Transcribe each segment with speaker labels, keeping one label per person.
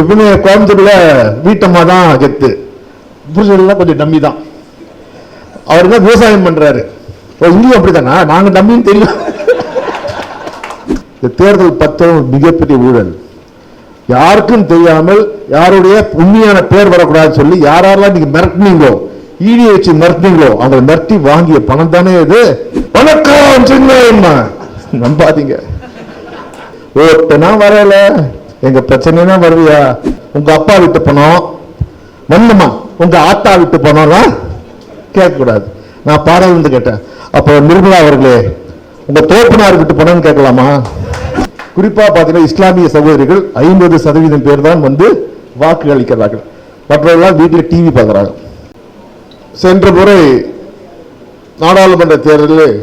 Speaker 1: எப்பவுமே கோயம்புத்தூர்ல வீட்டம்மா தான் கெத்து. புருஷன்லாம் கொஞ்சம் டம்மி தான். அவர் தான் விவசாயம் பண்றாரு. இங்கேயும் அப்படித்தானா? நாங்க டம்மின்னு தெரியும். இந்த தேர்தல் பத்திரம் மிகப்பெரிய ஊழல். யாருக்கும் தெரியாமல் யாருடைய உண்மையான பேர் வரக்கூடாதுன்னு சொல்லி யாரெல்லாம் நீங்க மிரட்டினீங்களோ ஈடி வச்சு மிரட்டினீங்களோ அவங்களை மிரட்டி வாங்கிய பணம் தானே இது? வணக்கம் நம்பாதீங்க. ஓட்டுனா வரல. எங்க பிரச்சனைனா வருவியா? உங்க அப்பா விட்டு போனோம். வந்துமா? உங்க ஆத்தா விட்டு பணம்லாம் கேட்கக்கூடாது. நான் பாடல் இருந்து கேட்டேன். அப்போ நிர்மலா அவர்களே உங்க தோப்பனார் விட்டு போனோன்னு கேட்கலாமா? குறிப்பா பாத்தீங்கன்னா இஸ்லாமிய சகோதரிகள் ஐம்பது சதவீதம் பேர் தான் வந்து வாக்கு அளிக்கிறார்கள். மற்றவர்கள் வீட்டில் டிவி பார்க்குறாங்க. சென்ற முறை நாடாளுமன்ற தேர்தலில்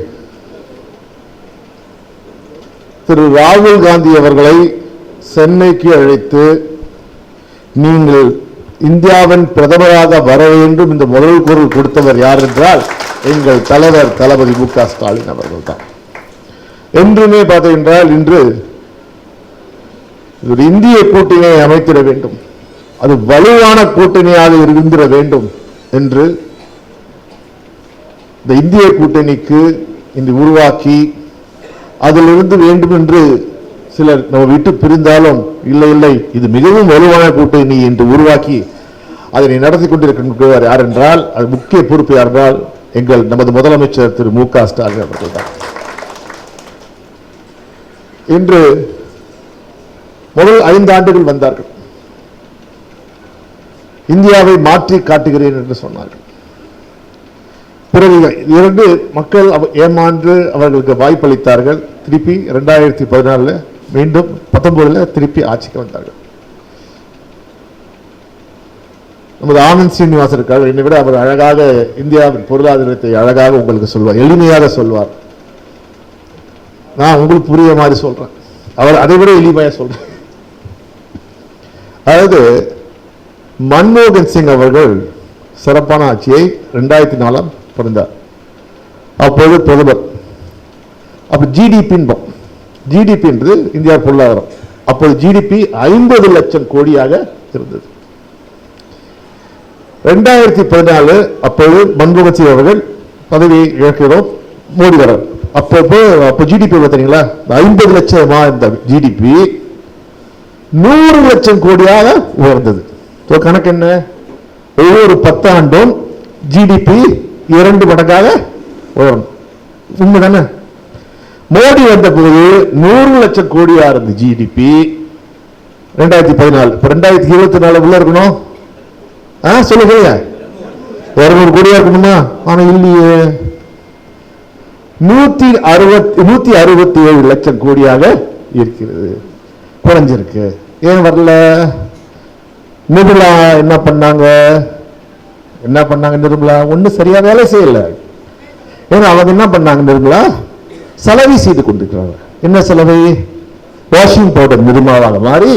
Speaker 1: திரு ராகுல் காந்தி அவர்களை சென்னைக்கு அழைத்து நீங்கள் இந்தியாவின் பிரதமராக வர வேண்டும் இந்த முதல் குரல் கொடுத்தவர் யார் என்றால் எங்கள் தலைவர் தளபதி மு க ஸ்டாலின் அவர்கள் தான். என்றுமே பார்த்தீங்கன்றால் இன்று ஒரு இந்திய கூட்டணியை அமைத்திட வேண்டும். அது வலுவான கூட்டணியாக இருந்திட வேண்டும் என்று இந்த இந்திய கூட்டணிக்கு இன்று உருவாக்கி அதிலிருந்து வேண்டும் என்று சிலர் நம்ம விட்டு பிரிந்தாலும் இல்லை இல்லை இது மிகவும் வலுவான கூட்டணி என்று உருவாக்கி அதனை நடத்தி கொண்டிருக்கின்றவர் யார் என்றால் அது முக்கிய பொறுப்பு யார் என்றால் எங்கள் நமது முதலமைச்சர் திரு மு க ஸ்டாலின் அவர்கள் தான். இன்று முதல் ஐந்து ஆண்டுகள் வந்தார்கள். இந்தியாவை மாற்றி காட்டுகிறேன் என்று சொன்னார்கள். பிறகு இரண்டு மக்கள் அவ- அவர்களுக்கு வாய்ப்பளித்தார்கள். திருப்பி இரண்டாயிரத்தி பதினாலுல மீண்டும் பத்தொன்பதுல திருப்பி ஆட்சிக்கு வந்தார்கள். நமது ஆனந்த் சீனிவாசன் இருக்கார் என்னை விட அவர் அழகாக இந்தியாவின் பொருளாதாரத்தை அழகாக உங்களுக்கு சொல்வார் எளிமையாக சொல்வார். நான் உங்களுக்கு புரிய மாதிரி சொல்றேன். அவர் அதை விட எளிமையாக சொல்றேன் அதாவது மன்மோகன் சிங் அவர்கள் சிறப்பான ஆட்சியை ரெண்டாயிரத்தி நாலாம் பிறந்தார். அப்போது பிரதமர். அப்ப ஜிடிபின்பம் ஜிடிபி என்று இந்தியா பொருளாதாரம். அப்போது ஜிடிபி ஐம்பது லட்சம் கோடியாக இருந்தது. ரெண்டாயிரத்தி பதினாலு அப்போது மன்மோகன் சிங் அவர்கள் பதவியை இழக்கிறோம் மோடி வரார் அப்போ அப்போ ஜிடிபி பார்த்தீங்களா ஐம்பது லட்சமா இருந்த ஜிடிபி நூறு லட்சம் கோடியாக உயர்ந்தது. ஸோ கணக்கு என்ன? ஒவ்வொரு பத்தாண்டும் ஜிடிபி இரண்டு மடங்காக உயரும் உண்மைதானே? மோடி வந்த போது நூறு லட்சம் கோடியா இருந்து ஜிடிபி ரெண்டாயிரத்தி பதினாலு. ரெண்டாயிரத்தி இருபத்தி நாலு உள்ள இருக்கணும். ஆ சொல்லுங்க இருநூறு கோடியா இருக்கணுமா? ஆனா இல்லையே. நூத்தி அறுபத்தி நூத்தி அறுபத்தி ஏழு லட்சம் கோடியாக இருக்கிறது. குறைஞ்சிருக்கு. ஏன் வரல? நிர்மலா என்ன பண்ணாங்க? என்ன பண்ணாங்க நிர்மலா? ஒன்றும் சரியா வேலை செய்யல. ஏன்னா அவங்க என்ன பண்ணாங்க நிர்மலா? சலவை செய்து கொண்டிருக்கிறாங்க என்ன சலவை? வாஷிங் பவுடர் நிர்மாவாக மாறி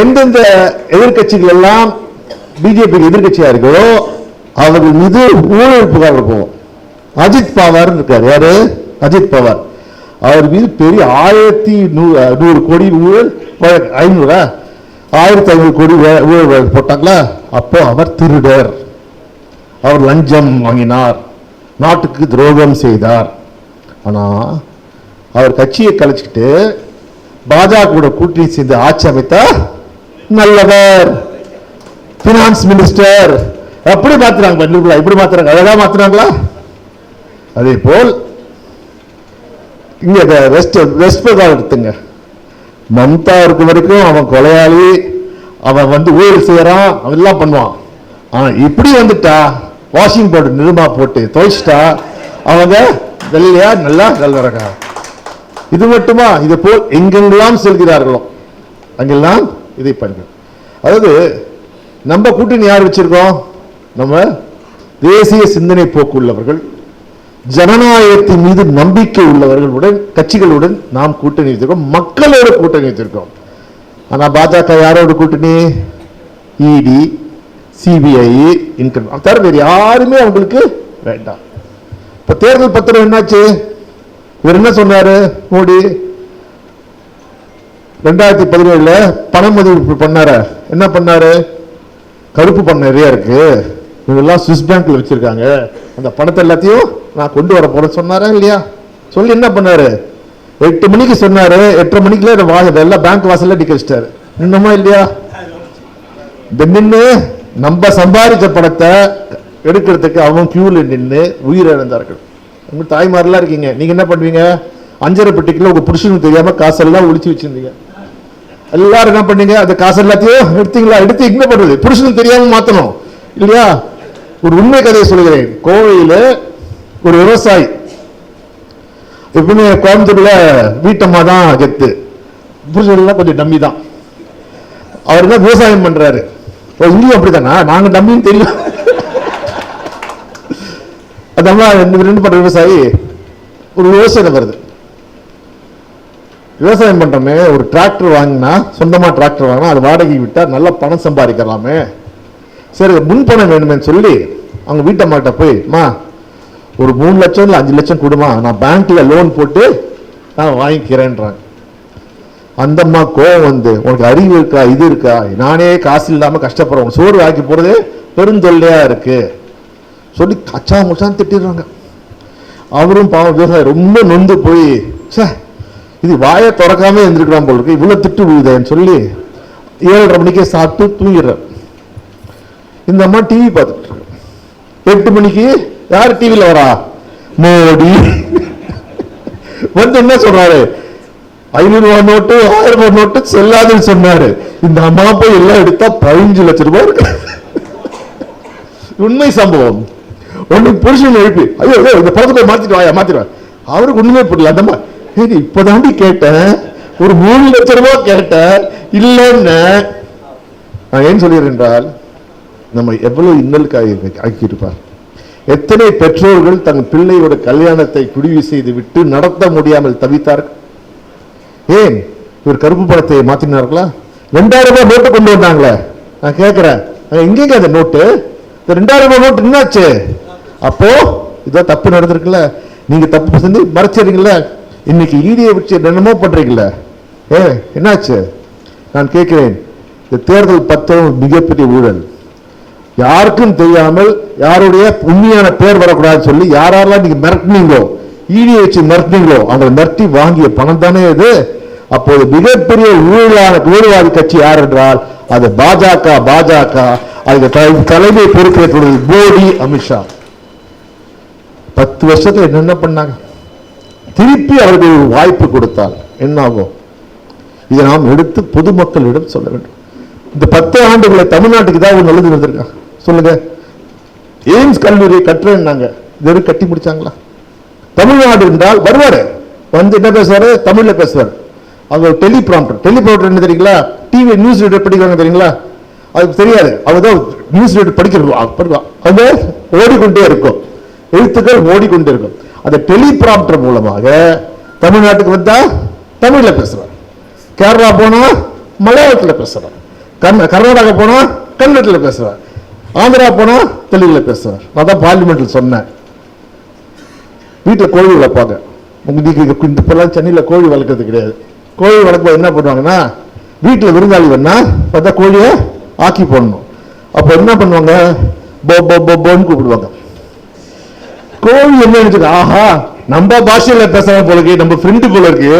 Speaker 1: எந்தெந்த எதிர்க்கட்சிகள் எல்லாம் பிஜேபி எதிர்கட்சியா இருக்கிறோ அவர்கள் மீது ஊழல் புகார் இருக்கும் அஜித் பவார் இருக்கார். யாரு? அஜித் பவார். அவர் மீது பெரிய ஆயிரத்தி நூறு நூறு கோடி ஊழல் வழக்கு. ஐநூறா? ஆயிரத்தி ஐநூறு கோடி ஊழல் வழக்கு போட்டாங்களா? அப்போ அவர் திருடர். அவர் லஞ்சம் வாங்கினார். நாட்டுக்கு துரோகம் செய்தார். ஆனால் அவர் கட்சியை கலைச்சிக்கிட்டு பாஜக கூட கூட்டணி சேர்ந்து ஆட்சி அமைத்தா நல்லவர். பினான்ஸ் மினிஸ்டர் அப்படி மாத்துறாங்க நிர்மலா இப்படி மாத்துறாங்க அழகா மாத்துறாங்களா? அதே போல் இங்க வெஸ்ட் வெஸ்ட் பெங்கால் எடுத்துங்க. மம்தா இருக்க வரைக்கும் அவன் கொலையாளி அவன் வந்து ஊழல் செய்யறான் அவன் எல்லாம் பண்ணுவான். ஆனா இப்படி வந்துட்டா வாஷிங் பவுடர் நிருமா போட்டு துவைச்சிட்டா அவங்க வெள்ளையா நல்லா கல்வரகா இது மட்டுமா? இது போல் எங்கெங்கெல்லாம் செல்கிறார்களோ அங்கெல்லாம் இதை பண்ணுங்க அதாவது நம்ம கூட்டணி யார் வச்சிருக்கோம்? நம்ம தேசிய சிந்தனை போக்கு உள்ளவர்கள் ஜனநாயகத்தின் மீது நம்பிக்கை உள்ளவர்களுடன் கட்சிகளுடன் நாம் கூட்டணி வச்சிருக்கோம் மக்களோட கூட்டணி வச்சிருக்கோம். ஆனா பாஜக யாரோட கூட்டணி? இடி சிபிஐ இன்கம் தவிர வேறு யாருமே அவங்களுக்கு வேண்டாம். இப்போ தேர்தல் பத்திரம் என்னாச்சு? இவர் என்ன சொன்னாரு மோடி? ரெண்டாயிரத்தி பதினேழுல பண மதிப்பு பண்ணார. என்ன பண்ணாரு? கருப்பு பணம் நிறைய இருக்கு. இதெல்லாம் சுவிஸ் பேங்க்ல வச்சிருக்காங்க. அந்த பணத்தை எல்லாத்தையும் நான் கொண்டு வர போறேன் சொன்னாரா இல்லையா? சொல்லி என்ன பண்ணாரு? எட்டு மணிக்கு சொன்னாரு. எட்டரை மணிக்குள்ள வா எல்லாம் பேங்க் வாசல்ல நிக்க வச்சிட்டாரு. நின்னமா இல்லையா? இந்த நின்று நம்ம சம்பாதிச்ச பணத்தை எடுக்கிறதுக்கு அவன் கியூல நின்று உயிர் இழந்தார்கள் உங்க தாய்மாரெலாம் இருக்கீங்க. நீங்கள் என்ன பண்ணுவீங்க? அஞ்சரை பெட்டிக்கில் உங்கள் புருஷனுக்கு தெரியாமல் காசெல்லாம் ஒழிச்சு வச்சிருந்தீங்க. எல்லாரும் என்ன பண்ணீங்க? அந்த காசு எல்லாத்தையும் எடுத்தீங்களா? எடுத்து இங்க பண்ணுறது புருஷனுக்கு தெரியாமல் மாற்றணும் இல்லையா? ஒரு உண்மை கதையை சொல்கிறேன். கோவையில் ஒரு விவசாயி எப்பவுமே கோயம்புத்தூரில் வீட்டம்மா தான் கெத்து புருஷன்லாம் கொஞ்சம் டம்மி தான் அவர் தான் விவசாயம் பண்ணுறாரு ஓ, இங்கேயும் அப்படித்தானா? நாங்க நம்பியும் தெரியும் அதெல்லாம் ரெண்டு ரெண்டு பண்ற விவசாயி ஒரு விவசாயம் வருது. விவசாயம் பண்றோமே ஒரு டிராக்டர் வாங்கினா சொந்தமா டிராக்டர் வாங்கினா அது வாடகை விட்டா நல்லா பணம் சம்பாதிக்கலாமே. சரி முன்பணம் வேணுமேன்னு சொல்லி அவங்க வீட்டம்மாட்ட போய் மா ஒரு மூணு லட்சம் இல்லை அஞ்சு லட்சம் கொடுமா. நான் பேங்க்ல லோன் போட்டு நான் வாங்கிக்கிறேன்றாங்க. அந்த அம்மா கோவம் வந்து உனக்கு அறிவு இருக்கா? இது இருக்கா? நானே காசு இல்லாமல் கஷ்டப்படுறேன். சோறு ஆக்கி போகிறது பெருந்தொல்லையாக இருக்கு. சொல்லி கச்சா முச்சான்னு திட்டிடுறாங்க. அவரும் பாவம் விவசாயி ரொம்ப நொந்து போய் சே இது வாயை திறக்காம எழுந்திருக்கலாம் போல இருக்கு. இவ்வளவு திட்டு விழுதேன்னு சொல்லி ஏழரை மணிக்கே சாப்பிட்டு தூங்கிடுறார். இந்த அம்மா டிவி பார்த்துட்டு எட்டு மணிக்கு யார் டிவியில் வரா? மோடி. வந்து என்ன சொல்றாரு? ஐநூறு ரூபாய் நோட்டு ஆயிரம் ரூபாய் நோட்டு செல்லாதுன்னு சொன்னாரு. இந்த அம்மா போய் எல்லாம் எடுத்தா பதினஞ்சு லட்சம் ரூபாய் இருக்கு. உண்மை சம்பவம். ஒண்ணு புருஷன் எழுப்பி ஐயோ ஐயோ இந்த படத்தை மாத்திட்டு வாயா மாத்திடுவா அவருக்கு ஒண்ணுமே புரியல. அந்த அம்மா ஏய் இப்பதாண்டி கேட்டேன். ஒரு மூணு லட்சம் ரூபாய் கேட்டேன். இல்லைன்னு. நான் ஏன் சொல்லிடுறேன் என்றால் நம்ம எவ்வளவு இன்னலுக்கு ஆக்கியிருப்பார். எத்தனை பெற்றோர்கள் தன் பிள்ளையோட கல்யாணத்தை குடிவு செய்து விட்டு நடத்த முடியாமல் தவித்தார்கள்? ஏன்? இவர் கருப்பு பணத்தை மாத்தினார்களா? ரெண்டாயிரம் ரூபாய் நோட்டு கொண்டு வந்தாங்களே. நான் கேட்கிறேன். எங்கேங்க அந்த நோட்டு? இந்த ரெண்டாயிரம் ரூபாய் நோட்டு என்னாச்சு அப்போ இதோ தப்பு நடந்திருக்குல்ல. நீங்க தப்பு செஞ்சு மறைச்சிடுறீங்கள இன்னைக்கு ஈடியை வச்சு என்னமோ பண்றீங்கல்ல. ஏ என்னாச்சு? நான் கேட்கிறேன். இந்த தேர்தல் பத்திரம் மிகப்பெரிய ஊழல். யாருக்கும் தெரியாமல் யாருடைய உண்மையான பேர் வரக்கூடாதுன்னு சொல்லி யாரெல்லாம் நீங்க மிரட்டினீங்களோ ஈடியை வச்சு மிரட்டினீங்களோ அவங்களை மிரட்டி வாங்கிய பணம் தானே இது? அப்போது மிகப்பெரிய ஊழலான ஊழல்வாதி கட்சி யார் என்றால் அது பாஜக பாஜக. அதுக்கு தலைமை பொறுப்பேற்றுள்ளது மோடி அமித்ஷா பத்து வருஷத்துல என்னென்ன பண்ணாங்க? திருப்பி அவர்கள் ஒரு வாய்ப்பு கொடுத்தால் என்ன ஆகும்? இதை நாம் எடுத்து பொதுமக்களிடம் சொல்ல வேண்டும். இந்த பத்து ஆண்டுகளை தமிழ்நாட்டுக்கு தான் ஒன்று நல்லது வந்திருக்காங்க சொல்லுங்க. எய்ம்ஸ் கல்லூரியை கட்டுறேன்னாங்க. இது கட்டி முடிச்சாங்களா? தமிழ்நாடு என்றால் வருவார். வந்து என்ன பேசுவார்? தமிழில் பேசுவார். அவங்க டெலிபிராம்டர் டெலிபிராம்டர் என்ன தெரியுங்களா? டிவி நியூஸ் ரீடர் படிக்கிறாங்க தெரியுங்களா? அதுக்கு தெரியாது. அவதான் நியூஸ் ரீடர் படிக்கிறது. படிப்பா. அது ஓடிக்கொண்டே இருக்கும். எழுத்துக்கள் ஓடிக்கொண்டே இருக்கும். அந்த டெலிபிராம்டர் மூலமாக தமிழ்நாட்டுக்கு வந்தா தமிழில் பேசுறார். கேரளா போனா மலையாளத்தில் பேசுறார். கர்நா கர்நாடகா போனா கன்னடத்தில் பேசுறார். ஆந்திரா போனா தெலுங்கில் பேசுறார். நான் தான் பார்லிமெண்ட்ல சொன்னேன். வீட்டில் கோழி வளர்ப்பாங்க. உங்களுக்கு இந்த இப்பெல்லாம் சென்னையில் கோழி வளர்க்கறது கிடையாது. கோழி வளர்க்கும்போது என்ன பண்ணுவாங்கன்னா வீட்டில் விருந்தாளி வேணா பார்த்தா கோழியை ஆக்கி போடணும். அப்போ என்ன பண்ணுவாங்க? போ போ போ போன்னு கூப்பிடுவாங்க. கோழி என்ன நினைச்சுக்க ஆஹா நம்ம பாஷையில பேசுறான் போல இருக்கு நம்ம ஃப்ரெண்டு போல இருக்கு.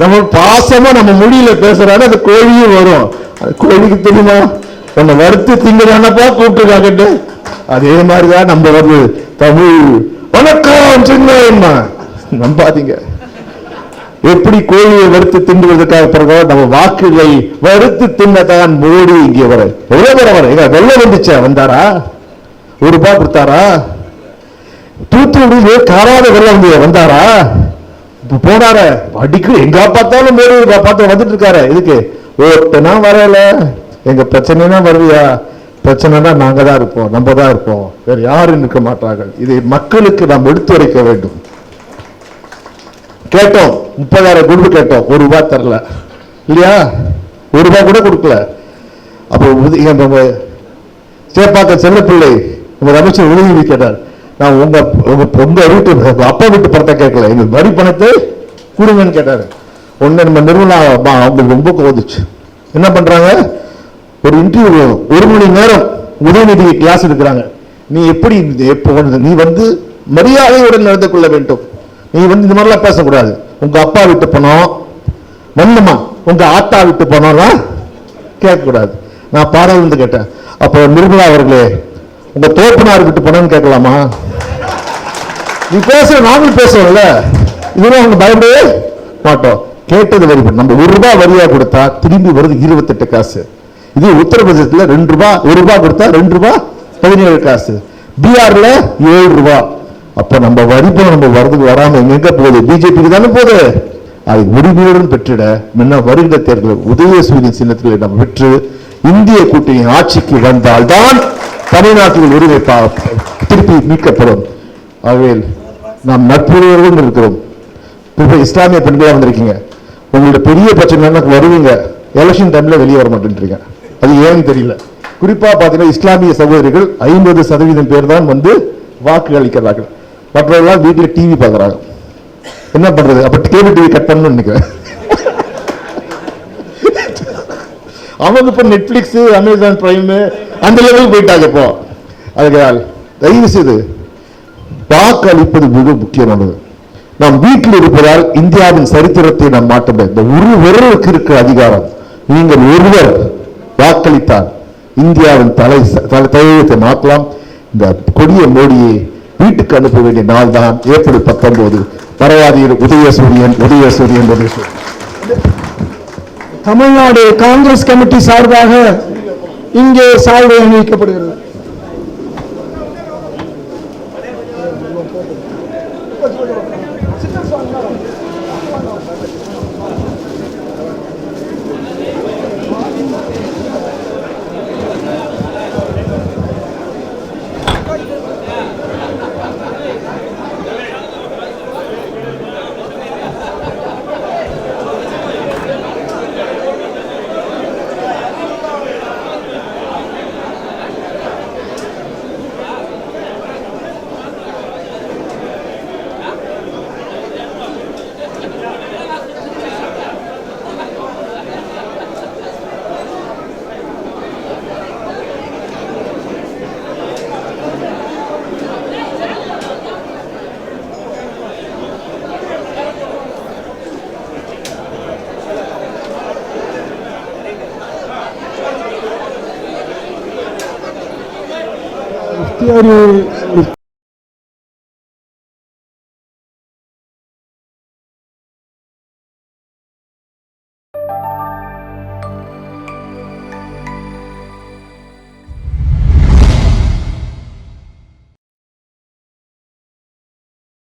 Speaker 1: நம்ம பாசமா நம்ம மொழியில பேசுறாரு அந்த கோழியும் வரும். அது கோழிக்கு தெரியுமா? நம்ம வறுத்து திங்கதானப்பா கூப்பிட்டுருக்காங்கட்டு அதே மாதிரிதான் நம்ம வருது தமிழ் வணக்கம் சின்னம்மா நம்பாதீங்க. எப்படி கோழியை வறுத்து திண்டுவதற்காக பிறகு நம்ம வாக்குகளை வறுத்து தின்னதான் மோடி இங்கே வர எவ்வளவு பேர் வர. எங்க வெள்ளம் வந்துச்சா? வந்தாரா? ஒரு ரூபாய் கொடுத்தாரா? தூத்துக்குடியிலே காராத வெள்ளம் வந்து வந்தாரா? போனார. அடிக்கடி எங்க பார்த்தாலும் மோடி பார்த்து வந்துட்டு இருக்காரு. இதுக்கு ஓட்டுனா வரல. எங்க பிரச்சனைனா வருவியா? பிரச்சனைனா நாங்கள் தான் இருப்போம் நம்ம தான் இருப்போம். வேற யாரும் நிற்க மாட்டார்கள். இதை மக்களுக்கு நாம் எடுத்துரைக்க வேண்டும். கேட்டோம் முப்பதாயிரம் குண்டு கேட்டோம். ஒரு ரூபாய் தரல. இல்லையா? ஒரு ரூபாய் கூட கொடுக்கல. அப்போ உதி- நம்ம சேப்பாக்க செல்லப்பிள்ளை உங்க அமைச்சர் உதவி கேட்டார். நான் உங்க உங்க உங்க வீட்டு அப்பா வீட்டு பணத்தை கேட்கல. எங்க வரி பணத்தை கொடுங்கன்னு கேட்டாரு. ஒன்று நம்ம நிறுவனம் அம்மா அவங்களுக்கு ரொம்ப கோதுச்சு என்ன பண்றாங்க? ஒரு இன்டர்வியூ ஒரு மணி நேரம் உதயநிதி கிளாஸ் எடுக்கிறாங்க. நீ எப்படி எப்போ நீ வந்து மரியாதையுடன் நடந்து கொள்ள வேண்டும். நீ வந்து இந்த மாதிரிலாம் பேசக்கூடாது. உங்க அப்பா விட்டு போனோம். வந்தமா உங்க ஆத்தா விட்டு பணம்லாம் கேட்கக்கூடாது. நான் பாடல் வந்து கேட்டேன். அப்போ நிர்மலா அவர்களே உங்க தோப்பனார் விட்டு போனோம்னு கேட்கலாமா? நீ பேசுற நாங்களும் பேசுவோம்ல இதெல்லாம் அவங்க பயப்படவே மாட்டோம். கேட்டது வரி நம்ம ஒரு ரூபாய் வரியா கொடுத்தா திரும்பி வருது இருபத்தெட்டு காசு. இது உத்தரப்பிரதேசத்தில் ரெண்டு ரூபா ஒரு ரூபா கொடுத்தா ரெண்டு ரூபாய் பதினேழு காசு பீகார்ல ஏழு ரூபா. அப்போ நம்ம வரி நம்ம வரதுக்கு வராமல் எங்க போகுது? பிஜேபிக்கு தானே போகுது. அதை உரிமையுடன் பெற்றிட முன்ன வருகிற தேர்தல் உதயசூரியன் சின்னத்தில் நம்ம பெற்று இந்திய கூட்டணி ஆட்சிக்கு வந்தால்தான் தமிழ்நாட்டில் உரிமை பா- திருப்பி மீட்கப்படும். ஆகவே நாம் நட்புறவர்கள் இருக்கிறோம். இப்போ இஸ்லாமிய பெண்களாக வந்திருக்கீங்க. உங்களோட பெரிய பிரச்சனை என்ன? வருவீங்க. எலெக்ஷன் டைம்ல வெளியே வர மாட்டேன்றீங்க. அது ஏன்னு தெரியல. குறிப்பாக பார்த்தீங்கன்னா இஸ்லாமிய சகோதரிகள் ஐம்பது சதவீதம் பேர் தான் வந்து வாக்கு அளிக்கிறார்கள். மற்றவர்களாம் வீட்டில் டிவி பார்க்குறாங்க. என்ன பண்றது? அப்போ கேபிள் டிவி கட் பண்ணணும்னு நினைக்கிறேன். அவங்க இப்போ நெட்ஃப்ளிக்ஸு அமேசான் ப்ரைமு அந்த லெவலுக்கு போயிட்டாங்க இப்போ. அதுக்கால் தயவு செய்து வாக்களிப்பது மிக முக்கியமானது. நாம் வீட்டில் இருப்பதால் இந்தியாவின் சரித்திரத்தை நாம் மாற்ற முடியாது. இந்த ஒரு ஒருவருக்கு இருக்கிற அதிகாரம். நீங்கள் ஒருவர் வாக்களித்தால் இந்தியாவின் தலை தலை தலையத்தை மாற்றலாம். இந்த கொடிய மோடியை வீட்டுக்கு அனுப்ப வேண்டிய நாள் தான் ஏப்ரல் பத்தொன்பது. பரவாதீர் உதயசூரியன் உதயசூரியன் உதயசூரியன்
Speaker 2: தமிழ்நாடு காங்கிரஸ் கமிட்டி சார்பாக இங்கே சால்வை அணிவிக்கப்படுகிறது. Bastiari,